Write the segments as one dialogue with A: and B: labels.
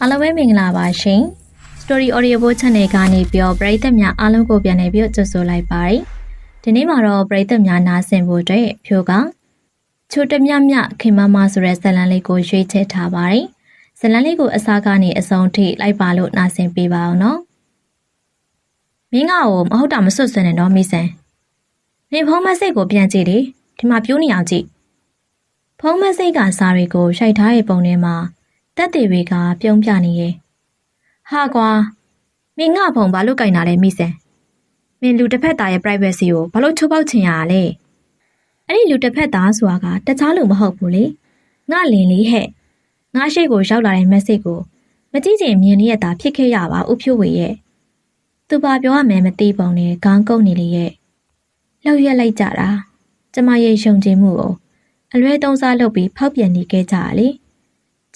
A: အားလုံးပဲမင်္ဂလာပါရှင် Story Audio Book Channel ကနေပြီးတော့ပရိသတ်များအားလုံးကိုပြန်လည်ပြီးတော့ကြိုဆိုလိုက်ပါတယ်ဒီနေ့မှာတော့ပရိသတ်များနားဆင်ဖို့အတွက်ဖြိုးကချိုတမြမြခင်မမဆိုတဲ့ဇာတ်လမ်းလေးကိုရွေးချယ်ထားပါတယ်ဇာတ်လမ်းလေးကိုအစားကနေအဆုံးထိလိုက်ပါလို့နားဆင်ပေးပါအောင်နော်မင်းကကိုမဟုတ်တာမဆွတ်ဆွနဲ့တော့မိစံနေဖုံးမစိတ်ကိုပြန်ကြည့်လေဒီမှာပြိုးနေအောင်ကြည့်ဖုံးမစိတ်ကစားတွေကိုရှိုက်ထားတဲ့ပုံထဲမှာ တက်တွေတွေကပြုံးပြနေရဲ့ဟာကွာမင်းငါဖုံဘာလို့ကြိုင်တာလဲမိစံမင်းလူတစ်ဖက်သားရဲ့ privacy ကိုဘာလို့ချိုးပေါက်ချင်ရလဲအဲ့ဒီလူတစ်ဖက်သားဆိုတာကတခြားလူမဟုတ်ဘူးလေငါလင်လေးဟဲ့ငါရှိကိုရောက်လာတဲ့ message ကိုမကြည့်ချင်မြင်နေရတာဖြစ်ခဲ့ရပါဥဖြိုးဝေရဲ့သူပါပြောရမယ်မသိပုံနဲ့ခေါင်းကုပ်နေလေရဲ့လောက်ရက်လိုက်ကြတာကျမရဲ့ယုံကြည်မှုကိုအလွဲသုံးစားလုပ်ပြီးဖောက်ပြန်နေခဲ့ကြတာလေ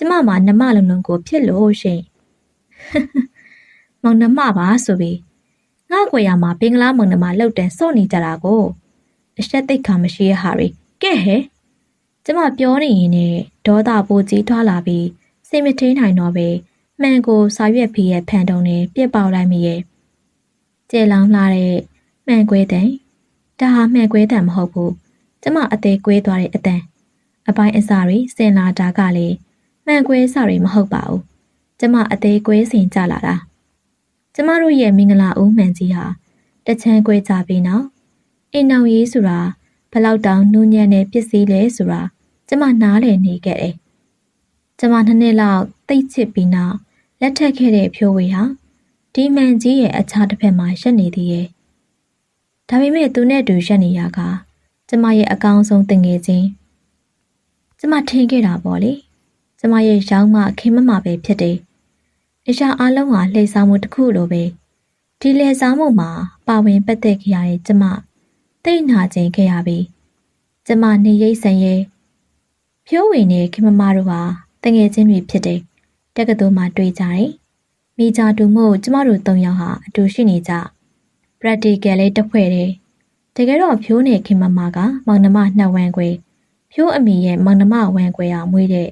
A: ကျမမှာနှမလုံးလုံးကိုဖြစ်လို့ရှင်မောင်နှမပါဆိုပြီးငါ့ကွယ်ရမှာပင်ကလားမောင်နှမလှုပ်တန်စော့နေကြတာကိုအရှက်သိက္ခာမရှိရဟာတွေကဲဟဲ့ကျမပြောနေရင်နဲ့ဒေါသပိုကြီးထွားလာပြီးစိတ်မထိန်နိုင်တော့ပဲမှန်ကိုစာရွက်ဖေးရဲ့ဖန်တုံနဲ့ပြစ်ပေါက်လိုက်မိရဲ့ကျဲလောင်လာတဲ့မှန်ကွဲတဲ့ဒါဟာမှန်ကွဲတဲ့မဟုတ်ဘူးကျမအသေးကွဲသွားတဲ့အတန်အပိုင်းအစာတွေစင်လာတာကလည်း မှန်ကွဲစာတွေမဟုတ်ပါဘူးကျမအသေးကွဲစင်ကြလာတာကျမတို့ရဲ့မင်္ဂလာဦးမှန်ကြီးဟာတချမ်းကွဲကြပြီးနောက်အင်နောင်ရေးဆိုတာဘလောက်တောင်နူးညံ့တဲ့ပစ္စည်းလဲဆိုတာကျမနားလည်နေခဲ့တယ်ကျမနှစ်နှစ်လောက်တိတ်ချစ်ပြီးနောက်လက်ထပ်ခဲ့တဲ့ဖြိုးဝေဟာဒီမှန်ကြီးရဲ့အခြားတစ်ဖက်မှာရက်နေသေးရဲ့ဒါပေမဲ့သူနဲ့တူရက်နေရကကျမရဲ့အကောင်းဆုံးတင်ငယ်ချင်းကျမထင်ခဲ့တာပေါ့လေ ကျမရဲ့ရောင်းမခင်မမပဲဖြစ်တယ်အရာအလုံးဟာလှည့်ဆောင်မှုတစ်ခုလိုပဲဒီလှည့်ဆောင်မှုမှာပါဝင်ပတ်သက်ခဲ့ရတဲ့ကျမတိတ်နာခြင်းခဲ့ရပြီကျမနေရိတ်ဆန်ရဲ့ဖြိုးဝင်နဲ့ခင်မမတို့ဟာတငယ်ချင်းတွေဖြစ်တယ်တက္ကသိုလ်မှာတွေ့ကြတယ်မိကြတူမှုကျမတို့၃ယောက်ဟာအတူရှိနေကြ practical လေးတစ်ဖွဲ့တယ်တကယ်တော့ဖြိုးနေခင်မမကမောင်နှမနှစ်ဝန်းခွေဖြိုးအမိရဲ့မောင်နှမဝန်းခွေအောင်မွေးတဲ့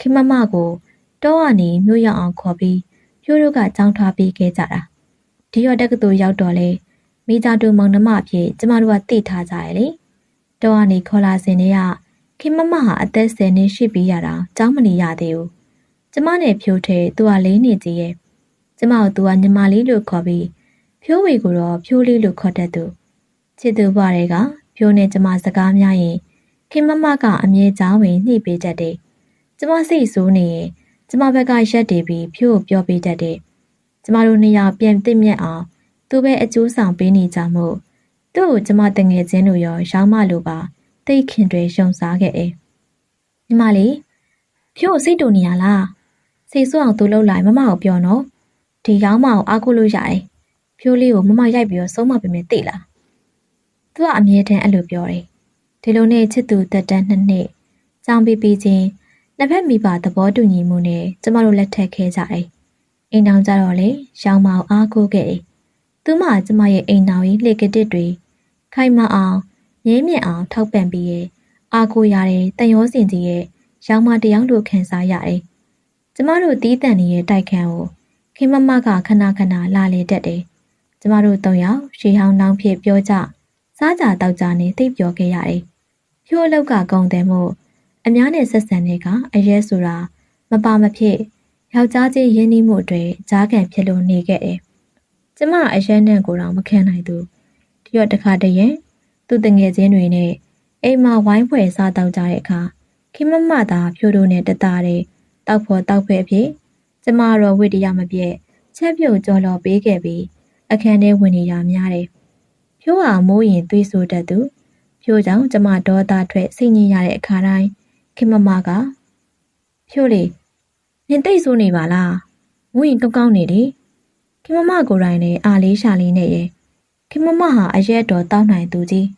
A: ခင်မမကိုတောကနေမြို့ရောက်အောင်ခေါ်ပြီးဖြိုးတို့ကကြောင်းထားပေးခဲ့ကြတာဒီရောတက္ကသိုလ်ရောက်တော့လေမိသားတူမောင်နှမအဖြစ်ကျမတို့ကသိထားကြရလေတောကနေခေါ်လာစဉ်တည်းကခင်မမဟာအသက်10နှစ်ရှိပြီးရတာကြောင်းမနေရသေးဘူးကျမနဲ့ဖြိုးထဲသူကလေးနေကြီးရဲ့ကျမကိုသူကညီမလေးလို့ခေါ်ပြီးဖြိုးဝေကိုတော့ဖြိုးလေးလို့ခေါ်တတ်သူချစ်သူဘွားတွေကဖြိုးနဲ့ကျမစကားများရင်ခင်မမကအမြဲကြောင်းဝင်နှိပ်ပေးတတ်တယ် ကျမစိတ်ဆိုးနေရင်ကျမဘက်ကရက်တည်ပြီးဖြိုးကိုပြောပေးတတ်တယ်ကျမတို့နှစ်ယောက်ပြန်သိမြတ်အောင်သူပဲအကျိုးဆောင်ပေးနေကြမှုသူ့ကိုကျမတငယ်ချင်းတို့ရောရောင်းမလို့ပါတိတ်ခင်တွေရှုံစားခဲ့တယ်ညီမလေးဖြိုးစိတ်တူနေရလားစိတ်ဆိုးအောင်သူလှုပ်လိုက်မမကိုပြောနော်ဒီရောင်းမအောင်အားကိုးလို့ရတယ်ဖြိုးလေးကိုမမရိုက်ပြီးတော့ဆုံးမပေးမယ်သိလားသူကအမြဲတမ်းအဲ့လိုပြောတယ်ဒီလိုနဲ့ချစ်သူတက်တန်းနှစ်နှစ်ကြောင်းပြီးပြီးချင်း နှစ်ဖက်မိဘသဘောတူညီမှုနဲ့ကျမတို့လက်ထပ်ခဲ့ကြတယ်အိမ်တော်ကြတော့လေရောင်းမအောင်အားကိုးခဲ့တယ်သူမှကျမရဲ့အိမ်တော်ကြီးလှေကတစ်တွေခိုင်မအောင်မြင်းမြင့်အောင်ထောက်ပံ့ပြီးရဲ့အားကိုးရတဲ့တန်ရောစင်ကြီးရဲ့ရောင်းမတယောက်တို့ခံစားရတယ်ကျမတို့တီးတန်နေတဲ့တိုက်ခန်းကိုခင်မမကခဏခဏလာလေတတ်တယ်။ကျမတို့သုံးယောက်ရှေးဟောင်းနှောင်းဖြစ်ပြောကြစားကြတောက်ကြနဲ့သိပ်ပြောခဲ့ရတယ်။ဖြိုးအလောက်ကဂုံတယ်မို့ အများနဲ့ဆက်ဆံတဲ့ကအရဲဆိုတာမပါမဖြစ်ယောက်ျားချင်းရင်းနှီးမှုတွေကြားကန်ဖြစ်လို့နေခဲ့တယ်။ကျမအရဲနဲ့ကိုတော့မခံနိုင်သူ။ဒီတော့တခါတည်းရဲ့သူ့တငယ်ချင်းတွေနဲ့အိမ်မှာဝိုင်းဖွဲ့စားတောက်ကြတဲ့အခါခင်မမသာဖြိုးတို့နဲ့တသားတဲ့တောက်ဖို့တောက်ဖဲ့ဖြစ်ကျမတော့ဝိတ္တရမပြည့်ချက်ပြုတ်ကြော်လော်ပေးခဲ့ပြီးအခန်းထဲဝင်နေရများတယ်။ဖြိုးဟာမိုးရင်သွေးဆိုတတ်သူဖြိုးကြောင့်ကျမဒေါသထွက်စိတ်ညစ်ရတဲ့အခါတိုင်း ခင်မမကဖြိုးလေနင်တိတ်ဆိုးနေပါလားမိုးရင်ကောင်းကောင်းနေတယ်ခင်မမကိုယ်တိုင်နဲ့အာလေးရှာလေးနဲ့ရဲ့ခင်မမဟာအရက်တော်တောက်နိုင်သူကြီး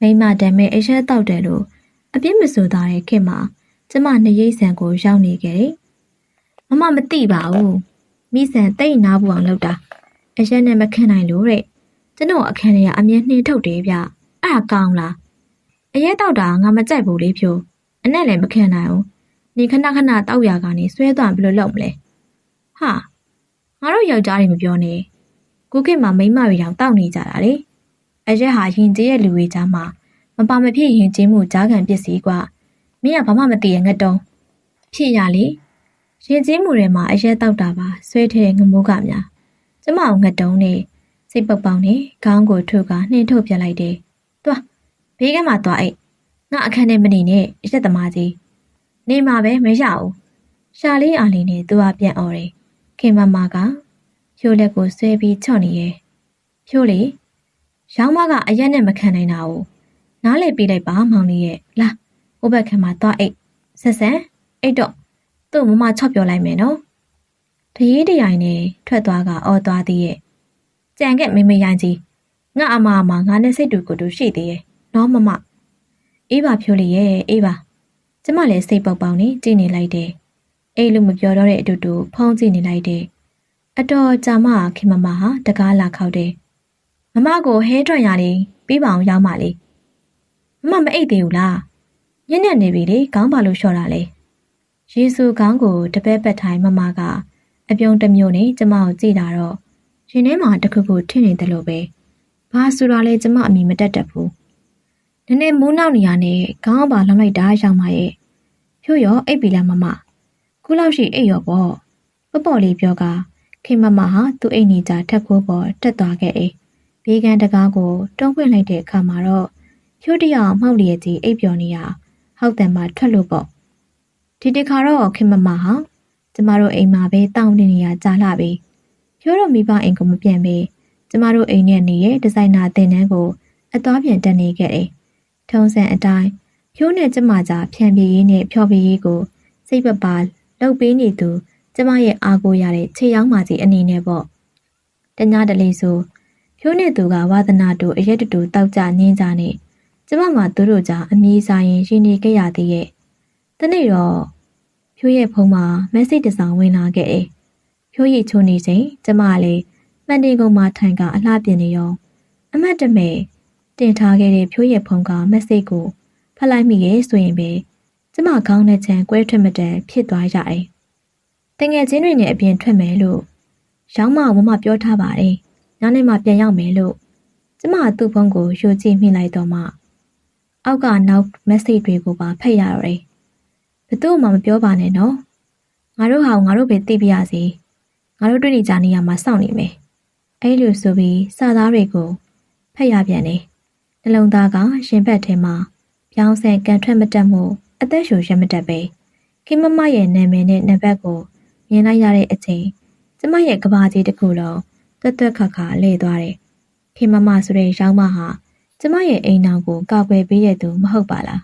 A: မိမတမ်းမဲ့အရက်တောက်တယ်လို့အပြစ်မဆိုသားတဲ့ခင်မကျမနှစ်ရိတ်ဆန်ကိုရောက်နေခဲ့တယ်မမမသိပါဘူးမိဆန်တိတ်နာဘူးအောင်လုပ်တာအရက်နဲ့မခံနိုင်လို့တဲ့ကျွန်တော်အခန်းထဲကအမြဲနှင်းထုတ်တယ်ဗျအဲ့ဒါကောင်းလားအရက်တောက်တာငါမကြိုက်ဘူးလေဖြိုး အနက်လည်းမခံနိုင်ဘူး။နေခဏခဏတောက်ရကနေဆွဲသွားဘယ်လိုလုပ်မလဲ။ဟာငါတို့ယောက်ျားတွေမပြောနဲ့။ကိုကိမှာမိန်းမတွေတောင်တောက်နေကြတာလေ။အရက်ဟာရင်ကျေးရဲ့လူတွေကြားမှာမပါမဖြစ်ရင်ကျေးမှုကြားခံပစ္စည်းကွာ။မင်းကဘာမှမသိရငတ်တုံး။ဖြစ်ရလေ။ရင်ကျေးမှုတွေမှာအရက်တောက်တာပါဆွဲထည့်တဲ့ငမိုးကများ။ကျမအောင်ငတ်တုံးနဲ့စိတ်ပုတ်ပေါင်းနဲ့ခေါင်းကိုထုတ်ကနှင်ထုတ်ပြလိုက်တယ်။သွားဘေးကမှသွားအိတ် ငါအခန်းထဲမနေနဲ့အရက်သမားကြီးနေမှာပဲမရဘူးရှာလေးအားလေးနဲ့သူကပြန်អော်တယ်ခင်မမကဖြိုးလက်ကိုဆွဲပြီးချော့နေရဲ့ဖြိုးလေရောင်းမကအရက်နဲ့မခံနိုင်တာကိုနားလေပေးလိုက်ပါမောင်လေးရဲ့လာဟိုဘက်ခန်းမှာသွားအိတ်ဆက်ဆန်အိတ်တော့သူ့မမချော့ပြောလိုက်မယ်နော်တရေးတရိုင်နဲ့ထွက်သွားကအော်သွားသေးရဲ့ကြံခဲ့မေမေရိုင်းကြီးငါအမအမငါနဲ့စိတ်တူကိုတူရှိသေးရဲ့နော်မမ အေးပါဖြိုးလေးရဲ့အေးပါကျမလည်းစိတ်ပေါက်ပေါက်နဲ့ကြည်နေလိုက်တယ်အိတ်လို့မပြောတော့တဲ့အတူတူဖုံးကြည့်နေလိုက်တယ်အတော်ကြာမှခင်မမဟာတကားလာခောက်တယ်မမကိုဟဲထွက်ရလေးပြီးပါအောင်ရောက်မှလေမမမအိတ်သေးဘူးလားညနေနေပြီလေခေါင်းပါလို့လျှော့တာလေယေစုခေါင်းကိုတပည့်ပတ်ထိုင်မမကအပြုံးတစ်မျိုးနဲ့ကျမကိုကြည့်တာတော့ရင်ထဲမှာတခုခုထင်နေတယ်လို့ပဲဘာဆိုတာလဲကျမအမိမတက်တတ်ဘူး နည်းနည်းမိုးနောက်နေရနဲ့ခေါင်းပါလောင်းလိုက်တာရောက်မှရဲ့ဖြို့ရောအိပ်ပြီလားမမခုလောက်ရှိအိပ်ရောပေါ့ပပေါ့လေးပြောကခင်မမဟာသူ့အိမ်နေကြထက်ခိုးပေါ်တက်သွားခဲ့တယ်ဘေးကန်တကားကိုတွန်းပွင့်လိုက်တဲ့အခါမှာတော့ဖြိုးတရအောင်မှောက်လျက်ကြီးအိပ်ပျော်နေရဟောက်တန်မှထွက်လို့ပေါ့ဒီတခါတော့ခင်မမဟာကျမတို့အိမ်မှာပဲတောင်းနေနေရကြာလာပြီဖြိုးတို့မိဘအိမ်ကိုမပြန်ပဲကျမတို့အိမ်နဲ့နေရဲ့ဒီဇိုင်နာတင်တန်းကိုအသွားပြန်တက်နေခဲ့တယ် ထုံးစံအတိုင်းဖြိုးနဲ့ကျမကြားဖြန်ပြေးရေးနဲ့ဖျော်ပြေးရေးကိုစိတ်ပပါလှုပ်ပေးနေသူကျမရဲ့အားကိုးရတဲ့ခြေရောက်မှကြီးအနေနဲ့ပေါ့တ냐တလေးဆိုဖြိုးနဲ့သူကဝါသနာတို့အရက်တူတောက်ကြနင်းကြနဲ့ကျမမှသူတို့ကြားအမီးဆိုင်ရင်ရှင်နေခဲ့ရသေးရဲ့တနေ့တော့ဖြိုးရဲ့ဖုန်းမှာမက်ဆေ့တစ်စောင်ဝင်လာခဲ့တယ်ဖြိုးရည်ချိုးနေချိန်ကျမလည်းမှန်တင်ကုန်မှာထိုင်ကအလှပြင်နေရောအမတ်တမဲ တင်ထားခဲ့တဲ့ဖြိုးရဲ့ဖုန်းကမက်ဆေ့ကိုဖတ်လိုက်မိရဲ့ဆိုရင်ပဲကျမခေါင်းနဲ့ချမ်းကွဲထွက်မတန်ဖြစ်သွားရတယ်။တငယ်ချင်းတွေနဲ့အပြင်ထွက်မယ်လို့ရောင်းမဝမပြောထားပါတယ်။ညနေမှပြန်ရောက်မယ်လို့ကျမသူ့ဖုန်းကိုယူကြည့်မိလိုက်တော့မှအောက်ကနောက်မက်ဆေ့တွေကိုပါဖတ်ရတော့တယ်။ဘသူ့မှမပြောပါနဲ့နော်။ငါတို့ဟာငါတို့ပဲသိပြရစီ။ငါတို့တွေ့နေကြနေရမှာစောင့်နေမယ်။အဲ့လိုဆိုပြီးစာသားတွေကိုဖတ်ရပြန်တယ်။ နှလုံးသားကရင်ဘက်ထဲမှာပြောင်းဆန်ကန်ထွက်မတက်မှုအသက်ရှူရမတက်ပဲခင်မမရဲ့နာမည်နဲ့နံပါတ်ကိုမြင်လိုက်ရတဲ့အချိန်ကျမရဲ့ကဘာကြီးတစ်ခုလုံးတွတ်တွတ်ခါခါလဲသွားတယ်ခင်မမဆိုတဲ့ရောင်းမဟာကျမရဲ့အိမ်တော်ကိုကောက်ွယ်ပေးတဲ့သူမဟုတ်ပါလား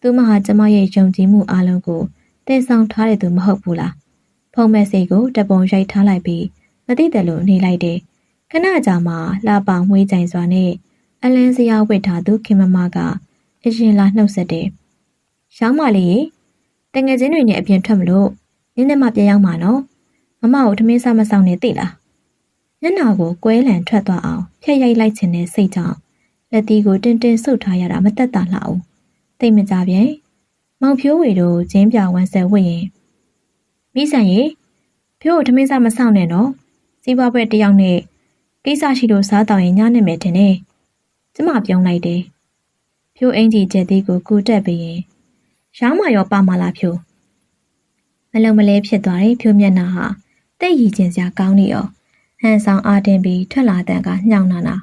A: သူမဟာကျမရဲ့ယုံကြည်မှုအလုံးကိုတည်ဆောင်ထားတဲ့သူမဟုတ်ဘူးလားဖုန်းမက်ဆေ့ကိုတပုံရိုက်ထားလိုက်ပြီးမသိတယ်လို့နေလိုက်တယ်ခဏကြာမှလှပငွေးကြိုင်စွာနဲ့ အလင်းစရာဝစ်ထားသူခင်မမကအရင်လာနှုတ်ဆက်တယ်။ရောင်းမလေးတငယ်ချင်းတွေနဲ့အပြင်ထွက်မလို့နင်းနဲ့မှပြန်ရောက်မှာနော်။မမကိုထမင်းစားမဆောင်နဲ့သိလား။ညနာကိုကွဲလန်ထွက်သွားအောင်ဖျက်ရိုက်လိုက်ခြင်းနဲ့စိတ်ကြောင့်လက်သီးကိုတင်းတင်းဆုပ်ထားရတာမတက်တာလှအောင်။သိမကြပြန်။မောင်ဖြိုးဝေတို့ကျင်းပြဝမ်းဆက်ဝတ်ရင်မိဆန်ရေဖြိုးကိုထမင်းစားမဆောင်နဲ့နော်။စီးပွားပွဲတယောက်နဲ့ကိစ္စရှိလို့စားတောင်းရင်ညနေမယ်ထင်တယ်။ ကျမပြုံးလိုက်တယ်။ဖြိုးအင်ကြီးကျက်သေးကိုကူတက်ပြီးရင်ရောင်းမရောပါမလားဖြိုးမလုံမလဲဖြစ်သွားတယ်ဖြိုးမျက်နှာဟာတိတ်ရည်ကျင်စရာကောင်းနေရောဟန်ဆောင်အားတင်ပြီးထွက်လာတဲ့ကညှောင်းနာနာ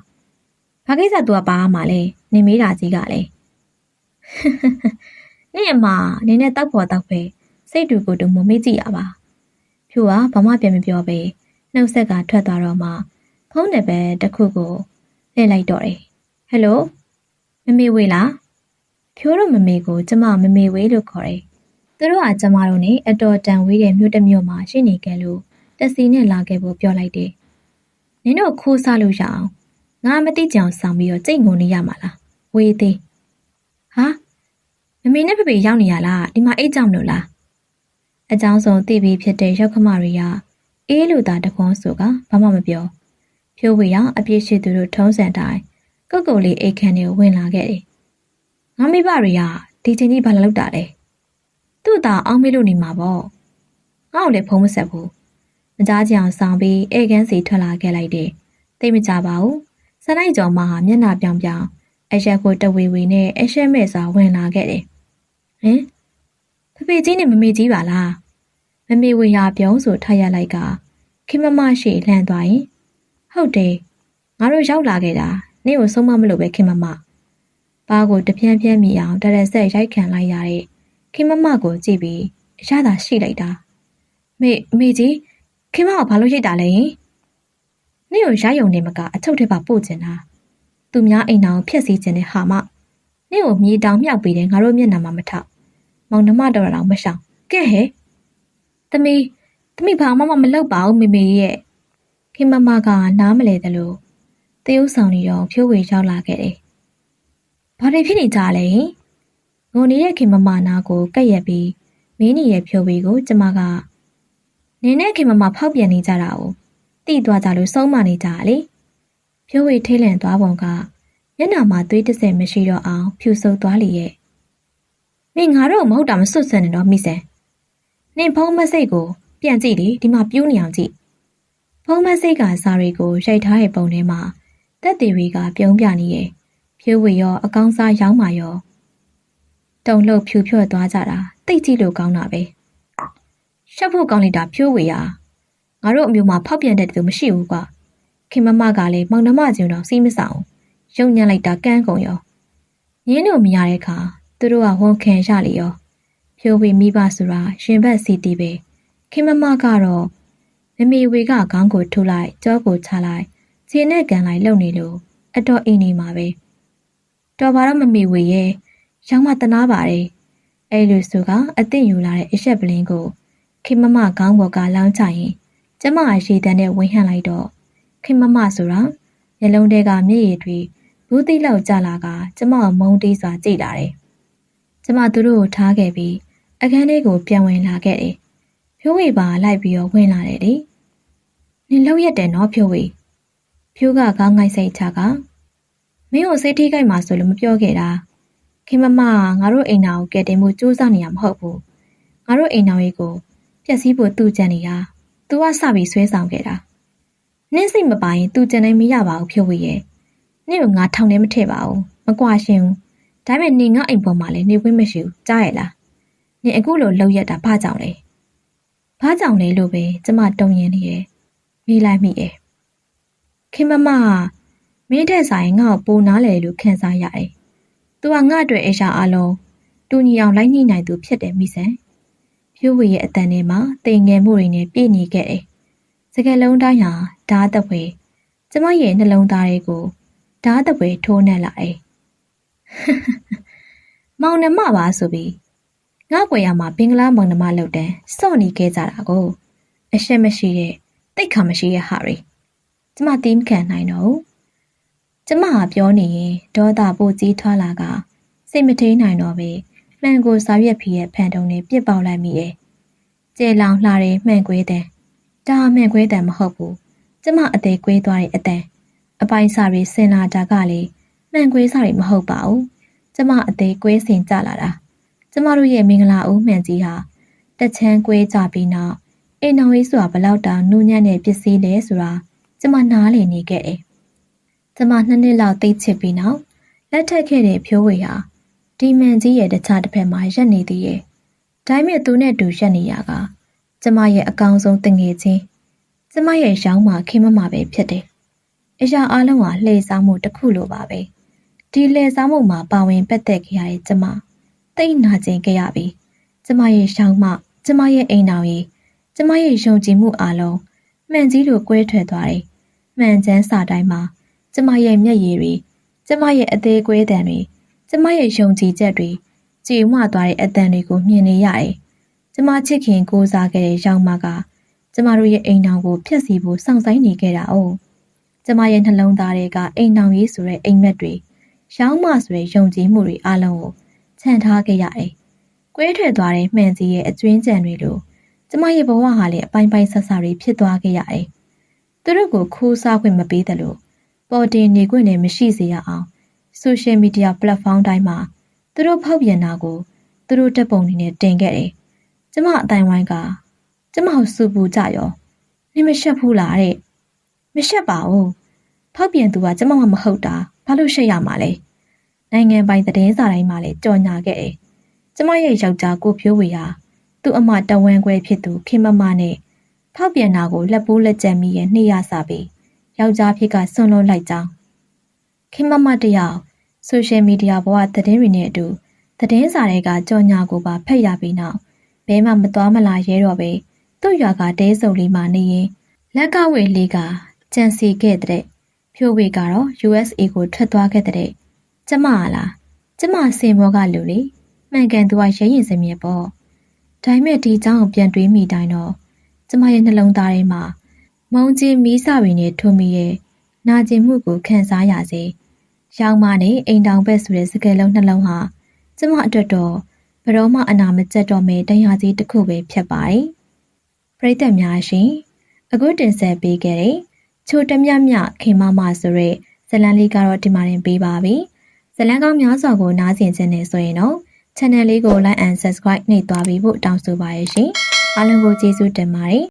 A: ဘာကိစ္စသူကပါမှာလဲနေမေးတာကြီးကလည်းနင့်အမနင်းနဲ့တောက်ဖို့တောက်ပဲစိတ်တူကိုတူမမေ့ကြည့်ရပါဖြိုးကဘာမှပြန်မပြောပဲနှုတ်ဆက်ကထွက်သွားတော့မှဖုန်းနံပါတ်တစ်ခုကိုလှည့်လိုက်တော့တယ် ဟယ်လိုမမေဝေးလားဖြိုးတို့မမေကိုကျမမမေဝေးလို့ခေါ်တယ်။သူတို့ကကျမတို့နဲ့အတော်တန်ဝေးတဲ့မြို့တစ်မြို့မှာရှိနေကြလို့တက်စီနဲ့လာခဲ့ဖို့ပြောလိုက်တယ်။နင်တို့ခိုးစားလို့ရအောင်ငါမသိကြအောင်ဆောင်ပြီးတော့ကြိတ်ငုံနေရမှာလား။ဝေးသေး။ဟာမမေနဲ့ဖဖေရောက်နေရလားဒီမှာအိတ်ကြောင်လို့လား။အကြောင်းဆုံးသိပြီးဖြစ်တဲ့ရောက်ခမတွေကအေးလို့သာတခွန်းဆိုကဘာမှမပြော။ဖြိုးဝေရအပြည့်ရှိသူတို့ထုံးစံတိုင်း ကုတ်ကုတ်လေးအိတ်ခမ်းတွေဝင်လာခဲ့တယ်။ငါမိဘတွေကဒီချိန်ကြီးဘာလာလောက်တာလဲသူ့သားအောင်မေးလို့နေမှာပေါ့ငါ့ကိုလည်းဖုံးမဆက်ဘူးမကြားကြအောင်ဆောင်ပြီးဧကန်းစီထွက်လာခဲ့လိုက်တယ်သိမကြပါဘူးစနိုက်ကျော်မဟာမျက်နှာပြောင်ပြောင်အရက်ကိုတဝေဝေနဲ့အရှက်မဲ့စွာဝင်လာခဲ့တယ်ဟင်ဖဖေကြီးနဲ့မမေကြီးပါလားမမေဝေဟာပြုံးဆိုထားရလိုက်ကခင်မမရှိလှမ်းသွားရင်ဟုတ်တယ်ငါတို့ရောက်လာခဲ့တာ နင့်ကိုဆုံးမမလို့ပဲခင်မမပါကိုတပြန်းပြန်းမြည်အောင်တရဆက်ရိုက်ခံလိုက်ရတဲ့ခင်မမကိုကြည့်ပြီးအရသာရှိလိုက်တာမေမေကြီးခင်မကဘာလို့ရိတ်တာလဲယင်နင့်ကိုရိုက်ယုံနေမကအထုတ်ထဲပါပို့ကျင်တာသူများအိမ်တော်ဖျက်ဆီးခြင်းနဲ့ဟာမနင့်ကိုမြေတောင်မြောက်ပြီးတယ်ငါတို့မျက်နှာမှာမထောက်မောင်နှမတော်တော်မရှောင်ကဲဟဲ့သမီးသမီးဘာမှမလုပ်ပါဘူးမေမေရဲ့ခင်မမကနားမလဲတယ်လို့ တရုပ်ဆောင်နေတော့ဖြိုးဝေရောက်လာခဲ့တယ်။ဘာတွေဖြစ်နေကြလဲ။ငိုနေတဲ့ခင်မမနာကိုကက်ရက်ပြီးမင်းကြီးရဲ့ဖြိုးဝေကိုကျမကနင်းနဲ့ခင်မမဖောက်ပြန်နေကြတာကိုတိသွားကြလို့ဆုံးမနေကြလေ။ဖြိုးဝေထိတ်လန့်သွားပုံကမျက်နှာမှာသွေးတစ်စက်မရှိတော့အောင်ဖြူဆုပ်သွားလေရဲ့။မင်းငါတို့မဟုတ်တာမစွတ်ဆန်နေတော့မိစံ။နင်ဖုံးမစိတ်ကိုပြန်ကြည့်လေဒီမှာပြူးနေအောင်ကြည့်။ဖုံးမစိတ်ကစားတွေကိုရိုက်ထားတဲ့ပုံထဲမှာ တက်တီတွေကပြုံးပြနေရဲ့ဖြိုးဝေရောအကောင်းစားရောင်းမာရောတုံလှုပ်ဖြူဖြော့သွားကြတာတိတ်ကြည့်လို့ကောင်းတာပဲရှက်ဖို့ကောင်းလိုက်တာဖြိုးဝေဟာငါတို့အမျိုးမှာဖောက်ပြန်တဲ့သူမရှိဘူးကွာခင်မမကလည်းမောင်နှမကျုံတော့စီးမဆောင်ရုံညံ့လိုက်တာကန်းကုန်ရောညင်းလို့မရတဲ့အခါသူတို့ကဝန်ခံရလေရောဖြိုးဝေမိဘဆိုတာရှင်ဘက်စီတီပဲခင်မမကတော့မမေဝေကခေါင်းကိုထိုးလိုက်ကြောကိုချလိုက် ခြေနဲ့ကန်လိုက်လှုပ်နေလို့အတော်အိမ်နေမှာပဲတော်ပါတော့မမေဝေရဲ့ရောင်းမတနာပါတယ်အဲ့လိုဆိုကအသင့်ယူလာတဲ့အရှက်ပလင်းကိုခင်မမခေါင်းပေါ်ကလောင်းချရင်ကျမအရှိတန်းနဲ့ဝင်းဟန်လိုက်တော့ခင်မမဆိုတာမျက်လုံးထဲကမျက်ရည်တွေဘူးသိလောက်ကျလာကကျမကိုမုန်းတီးစွာကြည့်လာတယ်ကျမသူတို့ကိုထားခဲ့ပြီးအခန်းထဲကိုပြန်ဝင်လာခဲ့တယ်ဖြိုးဝေပါလိုက်ပြီးတော့ဝင်လာတယ်လေနင်လောက်ရက်တယ်နော်ဖြိုးဝေ ဖြိုးကခေါင်းငိုက်စိတ်ချကမင်းကိုစိတ်ထိခိုက်မှာဆိုလို့မပြောခဲ့တာခင်မမငါတို့အိမ်နာကိုကဲတင်မှုစူးစမ်းနေရမဟုတ်ဘူးငါတို့အိမ်နာရေးကိုဖျက်ဆီးဖို့သူ့ကြံနေတာသူကစပြီးဆွဲဆောင်ခဲ့တာနင်းစိတ်မပိုင်သူကြံနေမရပါဘူးဖြိုးဝေရဲ့နင့်ကိုငါထောင်ထဲမထည့်ပါဘူးမကွာရှင်ဘူးဒါပေမဲ့နေငါအိမ်ပေါ်မှာလည်းနေခွင့်မရှိဘူးကြားရလားနင်အခုလိုလှုပ်ရက်တာဘာကြောင့်လဲဘာကြောင့်လဲလို့ပဲကျမတုံရင်နေရဲ့မေးလိုက်မိရဲ့ ခင်မမကမင်းထက်ဆိုင်ငါ့ကိုပိုနားလေလို့ခံစားရတယ်။ "तू ကငါ့အတွက်အရာအလုံးတူညီအောင်လိုက်ညှိနိုင်သူဖြစ်တယ်မိဆန်။ဖြိုးဝေရဲ့အတန်ထဲမှာတိမ်ငယ်မှုတွေနဲ့ပြည့်နေခဲ့တယ်။စကလုံးတိုင်းဟာဓာတ်တပွဲကျမရဲ့နှလုံးသားတွေကိုဓာတ်တပွဲထိုးနှက်လာတယ်။မောင်နှမပါဆိုပြီးငါ့ကွယ်ရမှာဘင်္ဂလားမောင်နှမလောက်တန်းစော့နေခဲ့ကြတာကိုအရှက်မရှိတဲ့တိတ်ခါမရှိတဲ့ဟာတွေ ကျမတီးမခံနိုင်တော့ဘူးကျမကပြောနေရင်ဒေါသပိုကြီးထွားလာကစိတ်မထိန်နိုင်တော့ပဲမှန်ကိုစာရွက်ဖီရဲ့ဖန်တုံနဲ့ပြစ်ပေါက်လိုက်မိရဲ့ကျဲလောင်လှတဲ့မှန်ကွေးတဲ့ဒါမှန်ကွေးတဲ့မဟုတ်ဘူးကျမအသေးကွေးသွားတဲ့အတန်အပိုင်စာတွေဆင်လာတာကလေမှန်ကွေးစာတွေမဟုတ်ပါဘူးကျမအသေးကွေးစင်ကြလာတာကျမတို့ရဲ့မင်္ဂလာဦးမှန်ကြီးဟာတချမ်းကွေးကြပြီးနောက်အိမ်တော်ရေးဆိုတာဘလောက်တောင်နူးညံ့တဲ့ပစ္စည်းလဲဆိုတာ ကျမနားလည်နေခဲ့တယ်။ကျမနှစ်နှစ်လောက်သိချစ်ပြီးနောက်လက်ထက်ခဲ့တဲ့ဖြိုးဝေဟာဒီမန်ကြီးရဲ့တခြားတစ်ဖက်မှာရက်နေသေးရဲ့။ဒါပေမဲ့သူနဲ့တူရက်နေရကကျမရဲ့အကောင်ဆုံးတငယ်ချင်းကျမရဲ့ရောင်းမှခင်မမှာပဲဖြစ်တယ်။အရာအလုံးဟာလှည့်စားမှုတစ်ခုလိုပါပဲ။ဒီလှည့်စားမှုမှာပါဝင်ပတ်သက်ခဲ့ရတဲ့ကျမသိနာကျင်ခဲ့ရပြီ။ကျမရဲ့ရောင်းမှကျမရဲ့အိမ်တော်ကြီးကျမရဲ့ယုံကြည်မှုအလုံးမှန်ကြီးလိုကွဲထွက်သွားတယ်။ မှန်ချမ်းစာတိုင်းမှာကျမရဲ့မျက်ရည်တွေကျမရဲ့အသေးကွဲတံတွေကျမရဲ့ယုံကြည်ချက်တွေကြည်ဝသွားတဲ့အတန်တွေကိုမြင်နေရတယ်။ကျမချစ်ခင်ကိုးစားခဲ့တဲ့ရောင်မကကျမတို့ရဲ့အိမ်တောင်ကိုဖျက်ဆီးဖို့စောင့်ဆိုင်နေခဲ့တာ哦။ကျမရဲ့နှလုံးသားတွေကအိမ်တောင်ကြီးဆိုတဲ့အိမ်မက်တွေရောင်းမဆိုတဲ့ယုံကြည်မှုတွေအလုံးကိုခြံထားခဲ့ရတယ်။ကွဲထွက်သွားတဲ့မှန်စီရဲ့အကျွင်းကြံတွေလိုကျမရဲ့ဘဝဟာလည်းအပိုင်းပိုင်းဆက်ဆက်တွေဖြစ်သွားခဲ့ရတယ်။ သူတို့ကိုခိုးစားခွင့်မပေးသလိုပေါ်တင်နေခွင့်လည်းမရှိစေရအောင်ဆိုရှယ်မီဒီယာပလက်ဖောင်းတိုင်းမှာသူတို့ဖောက်ပြန်တာကိုသူတို့တပ်ပုံတွေနဲ့တင်ခဲ့တယ်။ကျမအတိုင်းဝိုင်းကကျမကိုစူပူကြရောနင်မရှက်ဘူးလားတဲ့မရှက်ပါဘူးဖောက်ပြန်သူကကျမမမဟုတ်တာဘာလို့ရှက်ရမှာလဲနိုင်ငံပိုင်သတင်းစာတိုင်းမှာလည်းကြော်ညာခဲ့တယ်ကျမရဲ့ယောက်ျားကိုဖြိုးဝေဟာသူ့အမတဝန်းခွဲဖြစ်သူခင်မမနဲ့ ဖောက်ပြန်တာကိုလက်ပိုးလက်ကျန်မိရဲ့နှိရစာပြီးယောက်ျားဖြစ်ကဆွန့်လွတ်လိုက်ကြောင်းခင်မမတယောက်ဆိုရှယ်မီဒီယာဘဝသတင်းတွေနဲ့အတူသတင်းစာတွေကကြော်ညာကိုပါဖတ်ရပြီးနောက်ဘဲမှမသွားမလာရဲတော့ပဲသူ့ရွာကတဲစုံလေးမှာနေရင်လက်ကဝေလေးကကြံစီခဲ့တဲ့ဖြိုးဝေကတော့ USA ကိုထွက်သွားခဲ့တဲ့ကျမလားကျမစင်ဘောကလူလေမှန်ကန်သူကရဲရင်စမြဲပေါ့ဒါပေမဲ့ဒီအကြောင်းကိုပြန်တွေးမိတိုင်းတော့ ကျမရဲ့နှလုံးသားထဲမှာမုံကြီးမီးစာတွေနဲ့ထွန်းမိရဲ့နာကျင်မှုကိုခံစားရစေရောင်မနဲ့အိမ်တောင်ဘက်ဆိုတဲ့စကယ်လုံးနှလုံးဟာကျမအတွက်တော့ဘယ်တော့မှအနာမကျက်တော့မဲတရားကြီးတစ်ခုပဲဖြစ်ပါတယ်ပရိသတ်များရှင်အခုတင်ဆက်ပေးခဲ့တဲ့ချိုတမြမြခင်မမဆိုရဲဇလန်လေးကတော့ဒီမှာတင်ပေးပါပြီဇလန်ကောင်းများစွာကိုနားဆင်ခြင်းနဲ့ဆိုရင်တော့ channel လေးကို like and subscribe နှိပ်သွားပြီးဖို့တောင်းဆိုပါရရှင်အားလုံးကိုကျေးဇူးတင်ပါတယ်